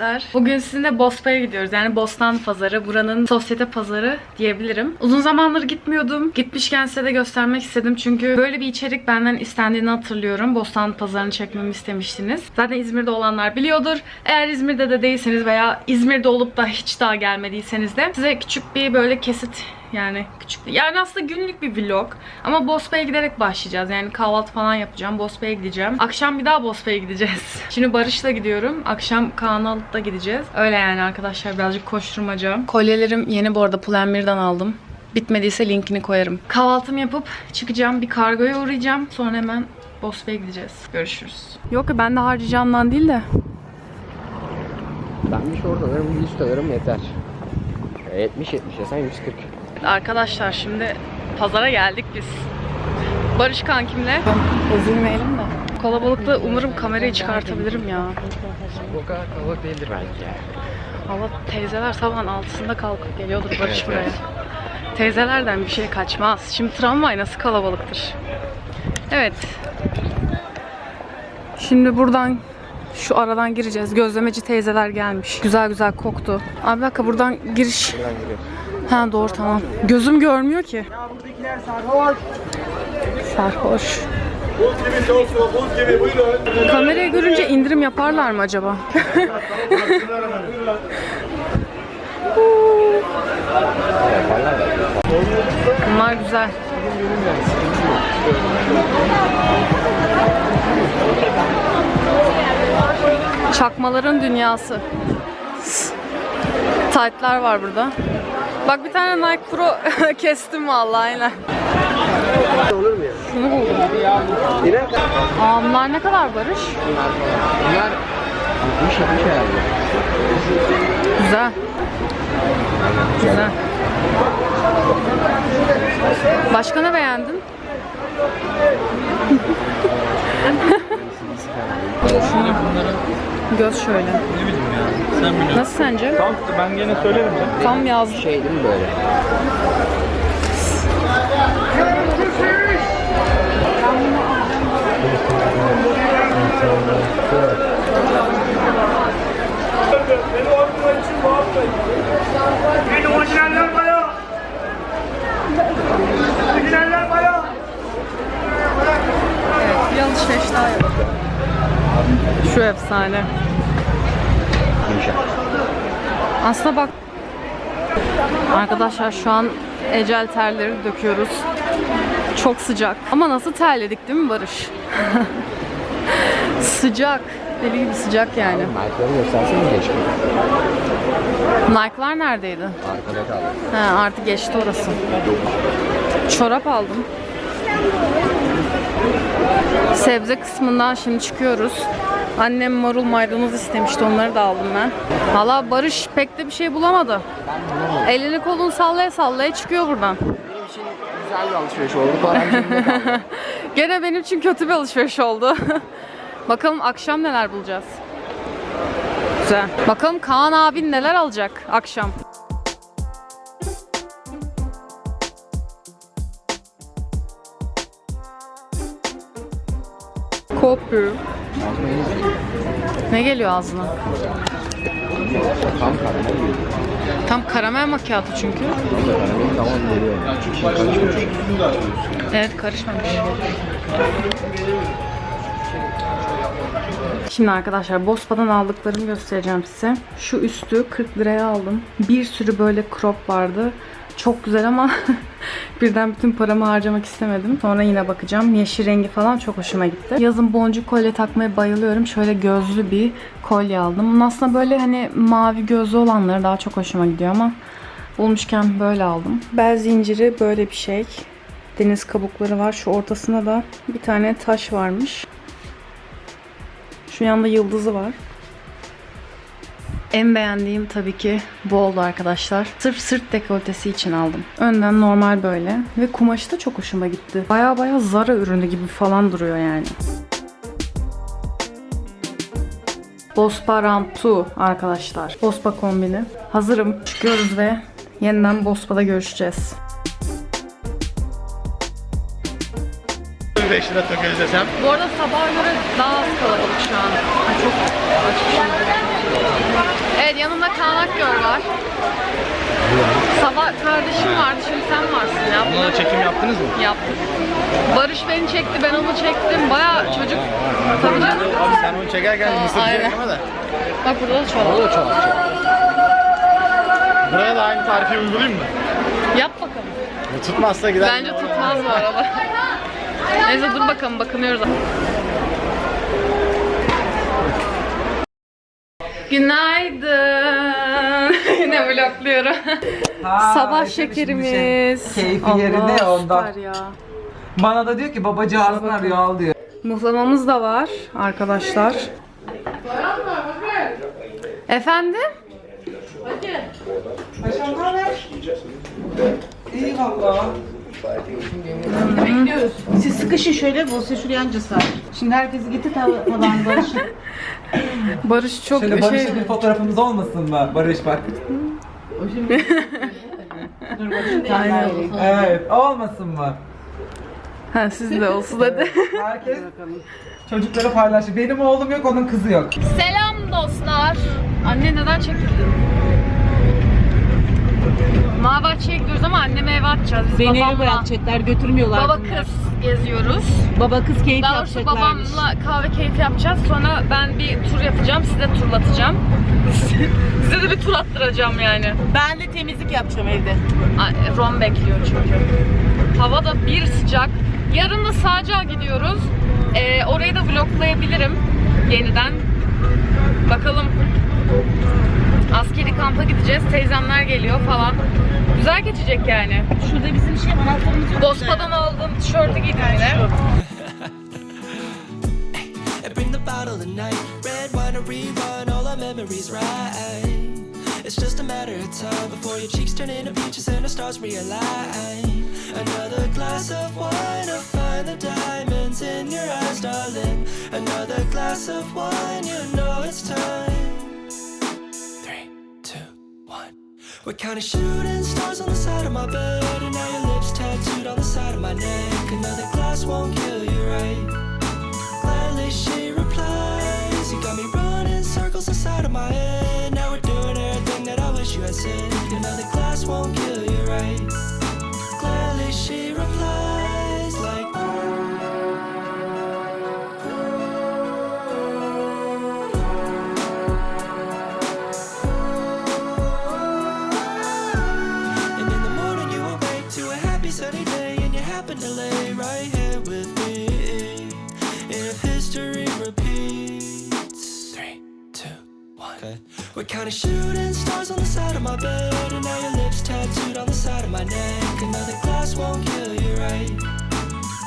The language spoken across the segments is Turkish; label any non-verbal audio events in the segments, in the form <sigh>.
Arkadaşlar. Bugün sizinle Bospa'ya gidiyoruz. Yani Bostan Pazarı. Buranın sosyete pazarı diyebilirim. Uzun zamandır gitmiyordum. Gitmişken size de göstermek istedim. Çünkü böyle bir içerik benden istendiğini hatırlıyorum. Bostan Pazarı'nı çekmemi istemiştiniz. Zaten İzmir'de olanlar biliyordur. Eğer İzmir'de de değilseniz veya İzmir'de olup da hiç daha gelmediyseniz de size küçük bir böyle kesit yani küçük yani aslında günlük bir vlog. Ama Bospa'ya giderek başlayacağız. Yani kahvaltı falan yapacağım. Bospa'ya gideceğim. Akşam bir daha Bospa'ya gideceğiz. <laughs> Şimdi Barış'la gidiyorum. Akşam Kaan'ı alıp da gideceğiz. Öyle yani arkadaşlar birazcık koşturmaca. Kolyelerim yeni bu arada Pull&Bear'dan aldım. Bitmediyse linkini koyarım. Kahvaltımı yapıp çıkacağım. Bir kargoya uğrayacağım. Sonra hemen Bospa'ya gideceğiz. Görüşürüz. Yok ya ben de harcayacağımdan değil de. Ben bir şort alırım, 100 alırım yeter. 70 70 ya sen 140. Arkadaşlar şimdi pazara geldik biz. Barış kankimle. Üzülmeyelim de. Kalabalıkta umarım kamerayı çıkartabilirim ya. O kadar kalabalık değildir belki ya. Hava teyzeler sabahın altısında kalkıp geliyordur Barış Evet, buraya. evet. Teyzelerden bir şey kaçmaz. Şimdi tramvay nasıl kalabalıktır. Evet. Şimdi buradan şu aradan gireceğiz. Gözlemeci teyzeler gelmiş. Güzel güzel koktu. Abi bir dakika buradan giriş. Buradan giriyoruz. Ha doğru tamam. Gözüm görmüyor ki. Sarhoş. Tostu, buz gibi buyurun. Kamerayı görünce indirim yaparlar mı acaba? <laughs> Bunlar güzel. Çakmaların dünyası. Taytlar var burada. Bak bir tane Nike Pro <laughs> kestim vallahi aynen. Olur mu ya? Şunu buldum. Yine Aa bunlar ne kadar Barış? Bunlar 60 60 herhalde. Güzel. Güzel. Başka ne beğendin? <laughs> Göz şöyle. Ne bileyim ya. Sen biliyorsun. Nasıl sence? Tamam ben gene söylerim ya. Tam yazlık. Şey değil mi böyle? Beni orijinaller baya. Orijinaller baya. Evet, bir alışveriş daha yapalım. Şu efsane. Aslında bak Arkadaşlar şu an ecel terleri döküyoruz. Çok sıcak. Ama nasıl terledik değil mi Barış? <laughs> sıcak. Deli gibi sıcak yani. Nike'ları göstersene geçti. Nike'lar neredeydi? Arkada kaldı. Ha, artık geçti orası. Çorap aldım. Sebze kısmından şimdi çıkıyoruz. Annem marul maydanoz istemişti. Onları da aldım ben. Valla Barış pek de bir şey bulamadı. Elini kolunu sallaya sallaya çıkıyor buradan. Benim için güzel bir alışveriş oldu. Param. <laughs> Gene benim için kötü bir alışveriş oldu. <laughs> Bakalım akşam neler bulacağız. Güzel. Bakalım Kaan abin neler alacak akşam. Kopru. Ne geliyor ağzına? Tam karamel gibi. Tam karamel macchiato çünkü. Tamam geliyor. Evet karışmamış. Şimdi arkadaşlar Bospa'dan aldıklarımı göstereceğim size. Şu üstü 40 liraya aldım. Bir sürü böyle crop vardı. Çok güzel ama <laughs> birden bütün paramı harcamak istemedim. Sonra yine bakacağım. Yeşil rengi falan çok hoşuma gitti. Yazın boncuk kolye takmaya bayılıyorum. Şöyle gözlü bir kolye aldım. Bunun aslında böyle hani mavi gözlü olanları daha çok hoşuma gidiyor ama bulmuşken böyle aldım. Bel zinciri böyle bir şey. Deniz kabukları var. Şu ortasında da bir tane taş varmış. Şu yanda yıldızı var. En beğendiğim tabii ki bu oldu arkadaşlar. Sırf sırt dekoltesi için aldım. Önden normal böyle. Ve kumaşı da çok hoşuma gitti. Baya baya Zara ürünü gibi falan duruyor yani. Bospa Rantu arkadaşlar. Bospa kombini. Hazırım. Çıkıyoruz ve yeniden Bospa'da görüşeceğiz. 5 lira toka izlesem. Bu arada sabaha göre daha az kalabalık şu an. Ay, Çok açmışım. Evet yanımda Kaan Akgör var. Sabah kardeşim vardı şimdi sen varsın ya. Buna da çekim yaptınız mı? Yaptık. Barış beni çekti ben onu çektim. Baya çocuk. Tabii canım. Abi sen onu çekerken Aa, mısır aynen. çekme de. Bak burada da çorba. O da çok az. Buraya da aynı tarifi uygulayayım mı? Yap bakalım. Tutmazsa gider. Bence tutmaz bu arada. Neyse dur bakalım bakınıyoruz. Günaydın. <laughs> Yine vlogluyorum. Sabah şekerimiz. Keyfi yerinde ya ondan. süper ya. Bana da diyor ki babacığım arıyor al diyor. Muhlamamız da var arkadaşlar. Efendim? İyi valla. Bekliyoruz. Siz sıkışın şöyle, Buse şuraya anca sar. Şimdi herkesi getir tav- barışın. <laughs> Barış çok Şöyle şey... Barış'la bir fotoğrafımız olmasın mı? Barış bak. <laughs> Aynen. Evet olmasın mı? Ha, siz de olsun hadi. Herkes çocukları paylaşıyor. Benim oğlum yok onun kızı yok. Selam dostlar. Anne neden çekildin? Mağabahçe'ye gidiyoruz ama anneme eve atacağız. Biz Beni eve babamla, bırakacaklar, götürmüyorlar baba bunlar. kız geziyoruz. Baba kız keyif Daha doğrusu yapacaklarmış. babamla kahve keyfi yapacağız. Sonra ben bir tur yapacağım, size turlatacağım. <laughs> size de bir tur attıracağım yani. Ben de temizlik yapacağım evde. Ay, Rom bekliyor çünkü. Hava da bir sıcak. Yarın da Sağcığa gidiyoruz. Ee, orayı da vloglayabilirim yeniden. Bakalım. Askeri kampa gideceğiz. Teyzemler geliyor falan. Güzel geçecek yani. Şurada bizim şey anahtarımız yok. Gospa'dan aldığım tişörtü giydim yine. and bring the bottle tonight. Red wine to rerun all our memories right. It's just a matter of time before your cheeks turn into peaches and the stars realign. Another glass of wine to find the diamonds in your eyes, darling. Another glass of wine, you know it's time. We're counting shooting stars on the side of my bed, and now your lips tattooed on the side of my neck. Another glass won't kill you, right? Gladly she replies You got me running circles inside of my head Now we're doing everything that I wish you had said Another glass won't kill you, right? Gladly she replies We're counting shooting stars on the side of my bed? And now your lips tattooed on the side of my neck. Another glass won't kill you, right?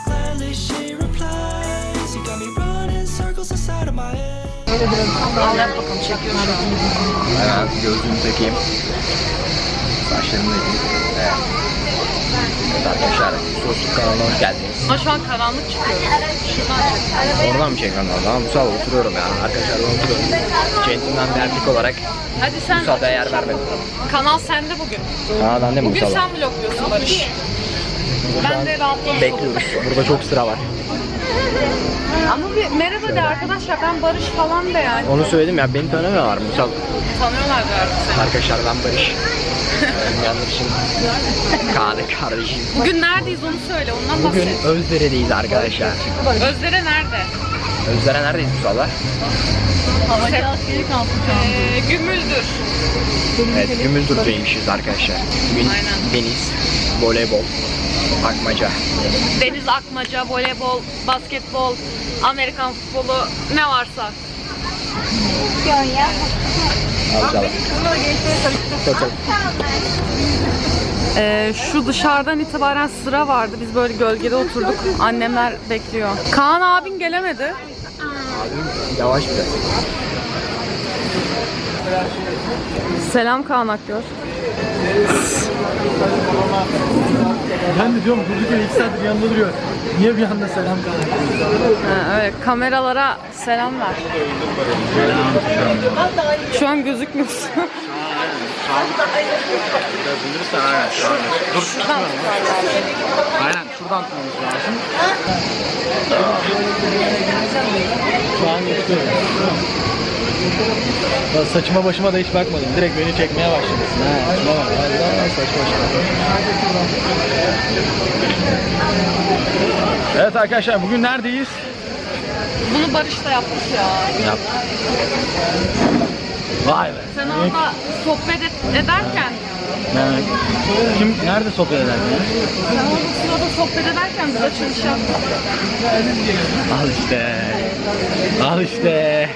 Gladly she replies You got me running circles inside of my head Evet. Arkadaşlar, Sosluk kanalına hoş geldiniz. Ama şu an karanlık çıkıyor. Şuradan. Oradan mı çekmem lazım? Ama Musab oturuyorum ya. Arkadaşlar ben oturuyorum. Centilmen bir erkek olarak Hadi sen Musab'a yer vermedim. kanal sende bugün. Kanadan değil mi Bugün Musab'a? sen vlogluyorsun Barış. Ben de rahatlamış olurum. Bekliyoruz. Burada çok sıra var. Ama bir merhaba de arkadaşlar ben Barış falan de yani. Onu söyledim ya beni tanımıyorlar Musab. Tanıyorlar artık seni. Arkadaşlar ben Barış. Yanlar için Kaan'ın kardeşim. Bugün neredeyiz onu söyle ondan Bugün bahset. Özdere'deyiz arkadaşlar. Özdere nerede? Özdere neredeyiz Musab'la? Havacı askeri kampı. Ee, Gümüldür. Evet, Gümüldür'deymişiz arkadaşlar. Bugün Aynen. deniz, voleybol, akmaca. Deniz akmaca, voleybol, basketbol, Amerikan futbolu ne varsa. Alacağım. Çok çok. Ee, şu dışarıdan itibaren sıra vardı. Biz böyle gölgede oturduk. Annemler bekliyor. Kaan abin gelemedi. Abim yavaş biraz. Selam Kaan Akgör. Ben de diyorum durduk yere 2 saattir yanında duruyor. Niye bir anda selam kanka? Ha, evet, kameralara selam ver. Şu an gözükmüyorsun. Biraz aynen şu an. Dur tutmuyorum. Aynen şuradan tutmamız lazım. Şu an geçiyorum. Ya saçıma başıma da hiç bakmadım. Direkt beni çekmeye başlamışsın. Ha, şuna bak. Vallahi saçma. Evet arkadaşlar bugün neredeyiz? Bunu Barış da yapmış ya. Yap. Vay be. Sen orada sohbet et- ederken, Yani, kim nerede sohbet eder ya? sen orada sırada sohbet ederken biz açılış yaptık. Al işte. Al işte.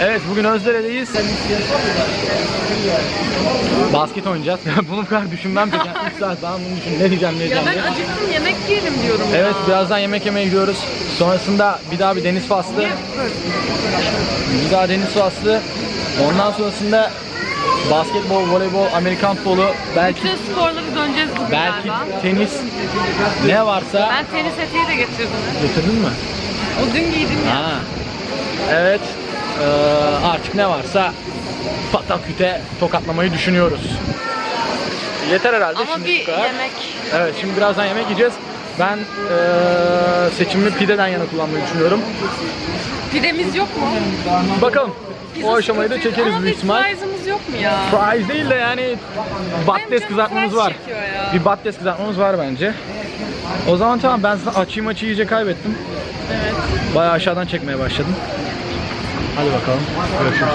Evet bugün Özdere'deyiz. Basket oynayacağız. <laughs> bunu bu kadar düşünmem peki. 3 saat ben bunu düşün. Ne diyeceğim ne Ya diyeceğim ben diye. acıktım yemek yiyelim diyorum ya. Evet birazdan yemek yemeye gidiyoruz. Sonrasında bir daha bir deniz faslı. Bir daha deniz faslı. Ondan sonrasında basketbol, voleybol, Amerikan futbolu, belki Bütün sporları döneceğiz bugün belki galiba. tenis ne varsa Ben tenis eteği de getirdim. getirdin mi? O dün giydim ya. Ha. Evet. Ee, artık ne varsa pataküte tokatlamayı düşünüyoruz. Yeter herhalde Ama şimdi bir bu kadar. yemek. Evet şimdi birazdan yemek yiyeceğiz. Ben ee, seçimimi pideden yana kullanmayı düşünüyorum. Pidemiz yok mu? Bakalım. Pizza o aşamayı da çekeriz Ama büyük bir ihtimal. yok mu ya? Fries değil de yani canım kızartmamız fries var. çekiyor ya. Bir battes kızartmamız var bence. O zaman tamam ben zaten açıyı maçı iyice kaybettim. Evet. Bayağı aşağıdan çekmeye başladım. Hadi bakalım. Görüşürüz.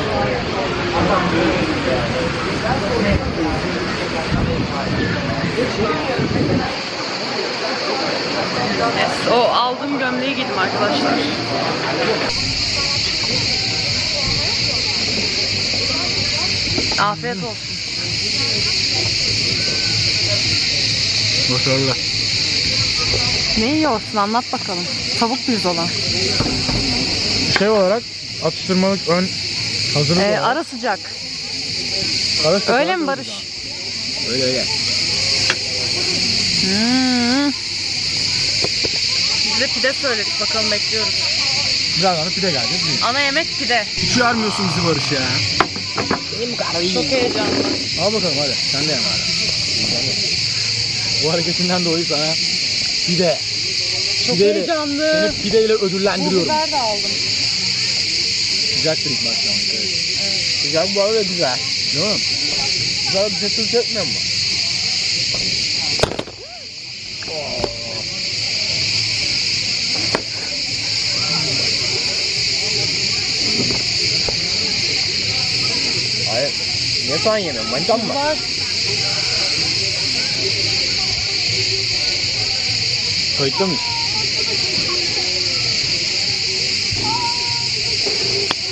Yes, o aldığım gömleği giydim arkadaşlar. Afiyet olsun. Başarılı. Ne yiyorsun anlat bakalım. Tavuk pirzola. Şey olarak atıştırmalık ön hazırlık Ee, ara sıcak. Arası Öyle falan mi Barış? Öyle öyle. Hmm. Biz de pide söyledik bakalım bekliyoruz. Birazdan da pide gelecek. Değil. Ana yemek pide. Hiç uyarmıyorsun bizi Barış ya. Çok heyecanlı. Al bakalım hadi. Sen de yeme hadi. Bu hareketinden dolayı sana pide. Çok Pideyle- heyecanlı. Seni pideyle Bu ödüllendiriyorum. biber de aldım. Sıcaktır ilk başlangıç. Evet. Sıcak bu arada güzel. Değil mi? Güzel bir şey çekmiyor mu? Hayır. Ne soğan yemiyorum? Manitam mı? Var. Kayıtta mıyız?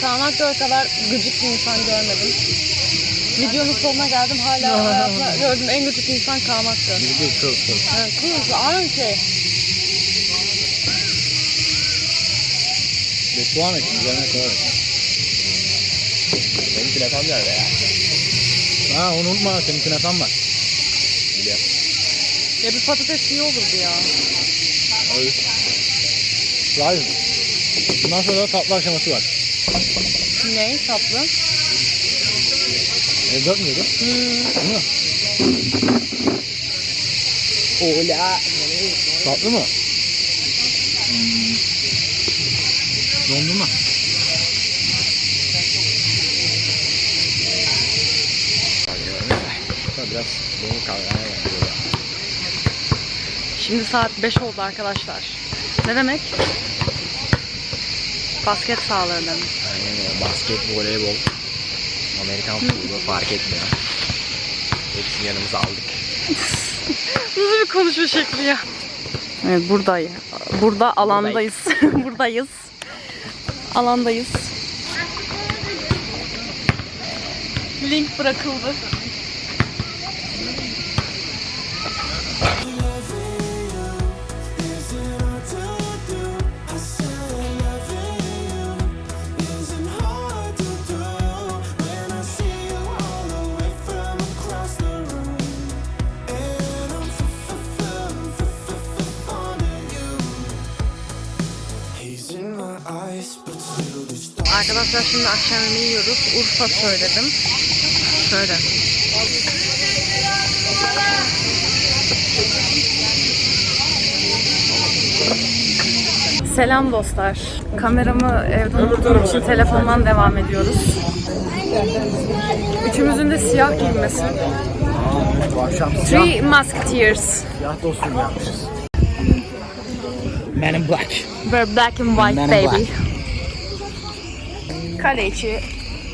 Kaan Akgöl kadar gıcık bir insan görmedim. Videonun sonuna geldim hala <laughs> hayatımda gördüm en gıcık insan. Biz değil, kıl kıl. Evet, kız anki. Beddua ettim, üzerine kadar et. Benim plakam nerede ya? Ha onu unutma, senin plakam var. Biliyorum. Ya bir patates iyi olurdu ya. Hayır. Hayır. Bundan sonra da tatlı aşaması var. Ne tatlı? Evde mıydı? Hmm. Mi? Ola. Tatlı mı? Hmm. Dondurma. Biraz donu kalmaya Şimdi saat 5 oldu arkadaşlar. Ne demek? Basket sahaları demek. Aynen öyle. Basket, voleybol, Amerikan futbolu fark etmiyor. Hepsini yanımıza aldık. <laughs> Nasıl bir konuşma şekli ya? Evet buradayız. Burada alandayız. Buradayız. <laughs> Alandayız. Link bırakıldı. Arkadaşlar şimdi akşam yemeği yiyoruz. Urfa söyledim. Şöyle. Selam dostlar. Kameramı evde unuttuğum için telefondan devam ediyoruz. Üçümüzün de siyah giyinmesi. Bu akşam siyah, Three Musketeers. siyah dostum yapmışız. Men in Black. We're black and white Men in baby. black. Kale içi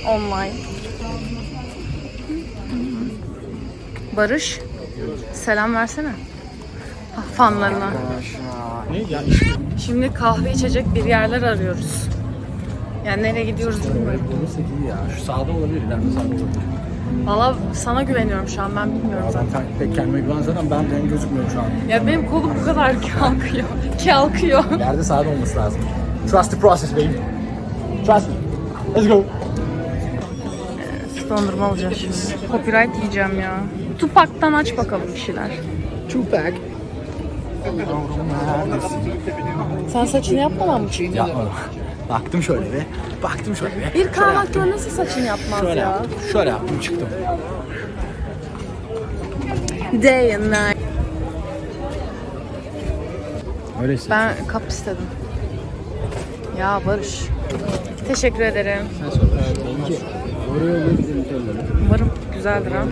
online. Barış, selam versene. Ah, Fanlarına. Şimdi kahve içecek bir yerler arıyoruz. Yani nereye gidiyoruz bilmiyorum. bulursak iyi ya. Şu sağda olabilir, ileride sağda olabilir. Valla sana güveniyorum şu an ben bilmiyorum zaten. Zaten pek kendime güven zaten ben ben gözükmüyorum şu an. Ya benim kolum bu kadar kalkıyor. Kalkıyor. İleride sağda olması lazım. Trust the process baby. Trust me. Let's go. Dondurma alacağız şimdi. Copyright yiyeceğim ya. Tupak'tan aç bakalım bir şeyler. Tupac. Sen saçını yapmadan mı çıktın? Yapmadım. Baktım şöyle bir. Baktım şöyle bir. Bir kahvaltıda nasıl saçını yapmaz Şöyle ya? yaptım. Şöyle yaptım çıktım. Day and night. Öyleyse. Ben kap istedim. Ya Barış. Teşekkür ederim. Umarım güzeldir ha.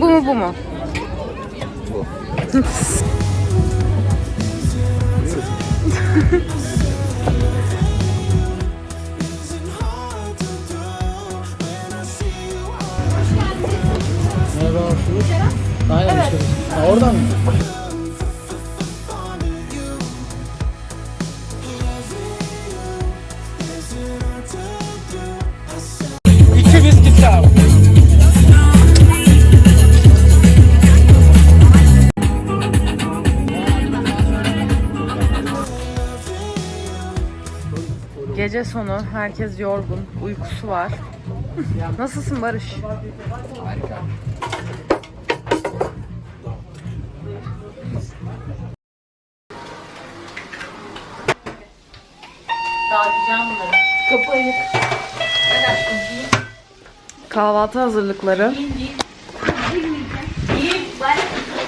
Bu mu bu mu? Merhaba. Aynen işte. Ha, oradan mı? Gece sonu herkes yorgun, uykusu var. <laughs> Nasılsın Barış? Kahvaltı hazırlıkları.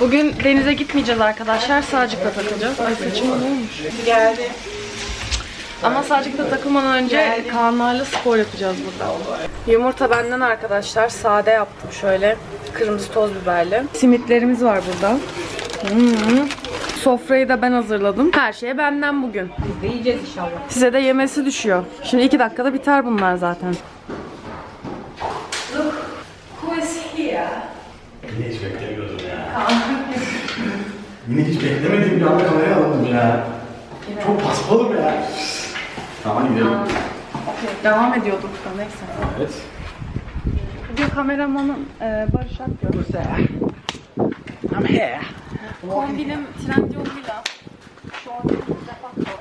Bugün denize gitmeyeceğiz arkadaşlar. Sağcık'ta takılacağız. Ay saçıma ne olmuş? Geldi. Ama Sağcık'ta takılmadan önce Kaanlarla spor yapacağız burada. Yumurta benden arkadaşlar. Sade yaptım şöyle. Kırmızı toz biberli. Simitlerimiz var burada. Hmm. Sofrayı da ben hazırladım. Her şey benden bugün. Biz de yiyeceğiz inşallah. Size de yemesi düşüyor. Şimdi iki dakikada biter bunlar zaten. Yine hiç beklemediğim bir anda kameraya alındım ya. Çok paspalım ya. Tamam gidelim. Devam ediyorduk da neyse. Evet. Bugün kameramanım e, Barış Akgöz. I'm here. Kombinim Trendyol'uyla. Defacto.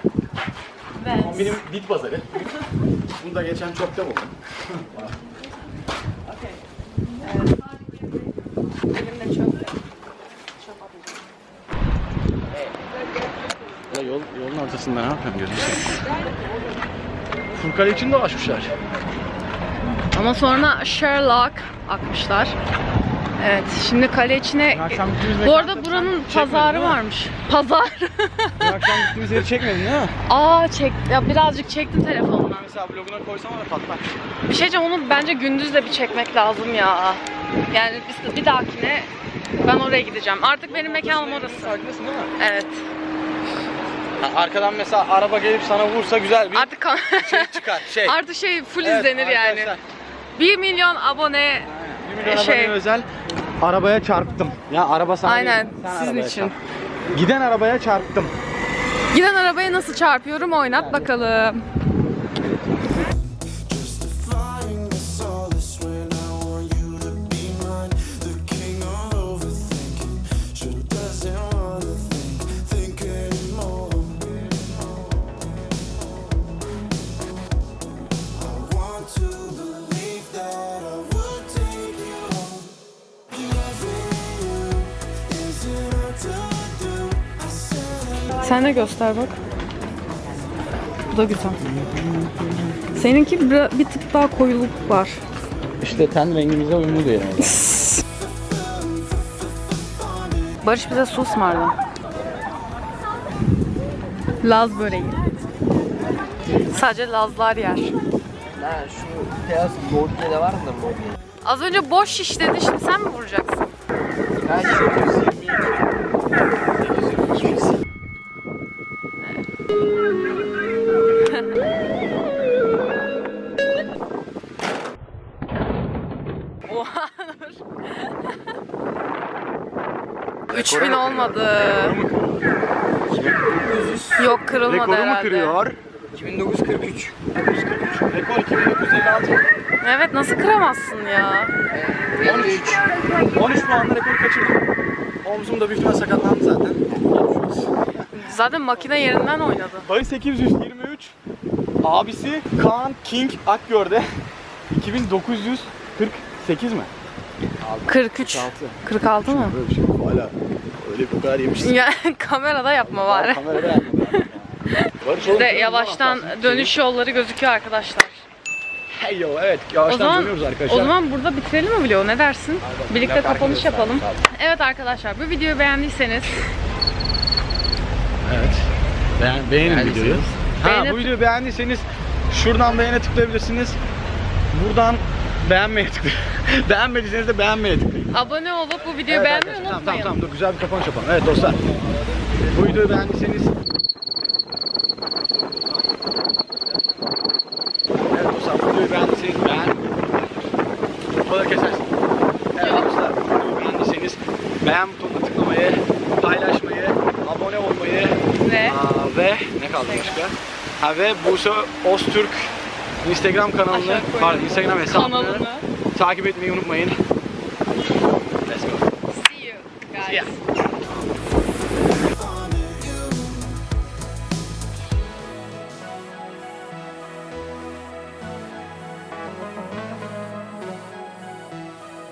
Ve Benim bit pazarı. Bunu da geçen çöpte buldum. Ee, sadece elimde. Çöp atacağım. Ya yol, yolun ortasında ne yapıyorum gözünü. Furkan için dolaşmışlar. Ama sonra Sherlock akmışlar. Evet, şimdi kale içine... Akşam gittiğimiz Bu arada buranın çekmedin pazarı değil mi? varmış. Pazar. Akşam gittiğimiz yeri çekmedin değil mi? Aa çek, ya birazcık çektim telefonla. Mesela vloguna koysam da patlar. Bir şey diyeceğim, onu bence gündüz de bir çekmek lazım ya. Yani bir, bir dahakine ben oraya gideceğim. Artık benim mekanım orası. Farkındasın değil mi? Evet. Ha, arkadan mesela araba gelip sana vursa güzel bir Artık şey çıkar. Şey. <laughs> artık şey full Evet, izlenir yani. arkadaşlar, 1 milyon abone 1 milyon Şey- abone özel arabaya çarptım. Ya araba sana aynen değil, sen sizin arabaya için. çarp. Giden arabaya çarptım. Giden arabaya nasıl çarpıyorum oynat bakalım. Sen de göster bak. da güzel. Seninki bir, bir tık daha koyuluk var. İşte ten rengimize uyumlu diyelim. o <laughs> zaman. Barış bize su ısmarladı. Laz böreği. Sadece Lazlar yer. Ha şu beyaz yoğurt de var mı bu? Az önce boş şiş dedi şimdi sen mi vuracaksın? Kaç? 822. 3000 olmadı. Yok kırılmadı herhalde. 2943. Rekor 2956. Evet nasıl kıramazsın ya? 13. 13 puanla rekor kaçırdım. Omzum da büyük ihtimal sakatlandı zaten. Zaten makine yerinden oynadı. Dayı 823. Abisi Kaan King Akgör'de 2948 mi? 43. 46 mı? Böyle bir şey yok. Hala öyle bu kadar yemişsin. Ya <laughs> kamerada yapma bari. Kamerada yapmadım. Barış oğlum, yavaştan anahtarsın. dönüş yolları gözüküyor arkadaşlar. Hey yo evet O yavaştan zaman, dönüyoruz arkadaşlar. o zaman burada bitirelim mi vlogu ne dersin? Birlikte Takip kapanış yapalım. zaten. Evet arkadaşlar bu videoyu beğendiyseniz Evet. Beğen, beğenin videoyu. Ha, Beğene- bu videoyu beğendiyseniz şuradan beğene tıklayabilirsiniz. Buradan beğenmeye tıklayın. <laughs> Beğenmediyseniz de beğenmeye tıklayın. Abone olup bu videoyu beğenmeyi arkadaşlar, tamam, unutmayın. tamam tamam dur güzel bir kapanış yapalım. Evet dostlar. Bu videoyu beğendiyseniz Evet dostlar bu videoyu beğendiyseniz beğen. Buraları kesersin. Evet dostlar bu videoyu beğendiyseniz beğen butonuna tıklamayı, paylaşmayı, abone olmayı Ve Aa, ve ne kaldı başka? Ha ve Buse Öztürk Instagram kanalını, Aşağı koyalım. pardon Instagram hesabını kanalını takip etmeyi unutmayın.